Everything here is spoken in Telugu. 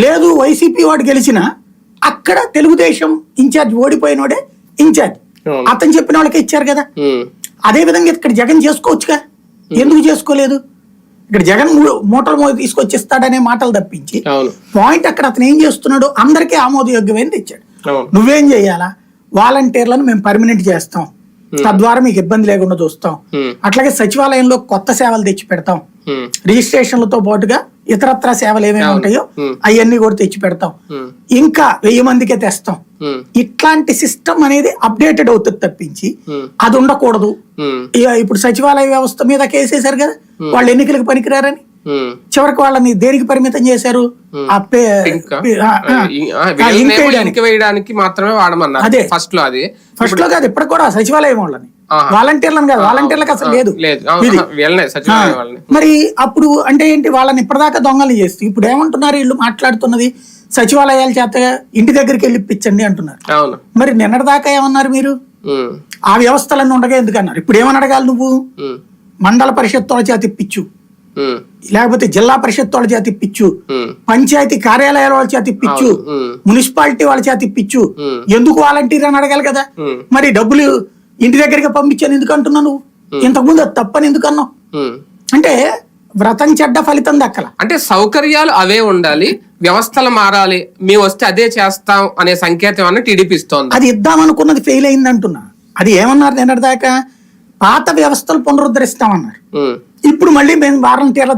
లేదు వైసీపీ వాడు గెలిచిన అక్కడ తెలుగుదేశం ఇన్ఛార్జ్ ఓడిపోయినోడే ఇన్ఛార్జ్. అతను చెప్పిన వాళ్ళకే ఇచ్చారు కదా. అదే విధంగా ఇక్కడ జగన్ చేసుకోవచ్చుగా? ఎందుకు చేసుకోలేదు? ఇక్కడ జగన్ మూ- మూటలు మోగి తీసుకొచ్చిస్తాడనే మాటలు తప్పించి పాయింట్ అక్కడ అతను ఏం చేస్తున్నాడు అందరికీ ఆమోదయోగ్యమైనది ఇచ్చాడు. అవును. నువ్వేం చేయాలా? వాలంటీర్లను మేము పర్మనెంట్ చేస్తాం. తద్వారా మీకు ఇబ్బంది లేకుండా చూస్తాం. అట్లాగే సచివాలయంలో కొత్త సేవలు తెచ్చి పెడతాం రిజిస్ట్రేషన్లతో పాటుగా ఇతరత్ర సేవలు ఏమేమి ఉంటాయో ఉమ్. అవన్నీ కూడా తెచ్చి పెడతాం ఉమ్, ఇంకా వెయ్యి మందికే తెస్తాం. ఇట్లాంటి సిస్టమ్ అనేది అప్డేటెడ్ అవుతుంది తప్పించి అది ఉండకూడదు. ఇప్పుడు సచివాలయ వ్యవస్థ మీద కేసేశారు కదా. వాళ్ళు ఎన్నికలకు పనికిరారని. చివరికి వాళ్ళని దేనికి పరిమితం చేశారు? వేయడానికి. మాత్రమే వాడమన్నారు. అదే. ఫస్ట్లో అది. ఫస్ట్లో కాదు ఇప్పుడు కూడా సచివాలయం వాళ్ళని. వాలంటీర్లను కాదు వాలంటీర్లకు అసలు లేదు. మరి అప్పుడు అంటే ఏంటి వాళ్ళని ఇప్పటిదాకా దొంగలు చేస్తూ ఇప్పుడు ఏమంటున్నారు వీళ్ళు మాట్లాడుతున్నది సచివాలయాల చేత ఇంటి దగ్గరికి వెళ్ళి ఇప్పించండి అంటున్నారు. మరి నిన్నటిదాకా ఏమన్నారు మీరు? ఆ వ్యవస్థలన్నీ ఉండగా ఎందుకన్నారు ఇప్పుడు ఏమని అడగాలి నువ్వు? మండల పరిషత్ వాళ్ళ చేత ఇప్పించు. లేకపోతే జిల్లా పరిషత్ వాళ్ళ చేత ఇప్పించు. పంచాయతీ కార్యాలయాల వాళ్ళ చేత ఇప్పించు. మున్సిపాలిటీ వాళ్ళ చేత ఇప్పించు. ఎందుకు వాలంటీర్ అని అడగాలి కదా? మరి డబ్బులు ఇంటి దగ్గరికి పంపించాను ఎందుకు అంటున్నావు నువ్వు ఇంతకుముందు అది తప్పని ఎందుకు అన్నావు. అంటే వ్రతం చెడ్డ ఫలితం దక్కల. అంటే సౌకర్యాలు అవే ఉండాలి వ్యవస్థలు మారాలి మేము వస్తే అదే చేస్తాం అనే సంకేతం అన్న టీడీపీ ఇస్తోంది. అది ఇద్దామనుకున్నది ఫెయిల్ అయింది అంటున్నా అది ఏమన్నారు నిన్నటిదాకా? పాత వ్యవస్థలు పునరుద్ధరిస్తామన్నారు. ఇప్పుడు మళ్ళీ మేము వారంటీర్ల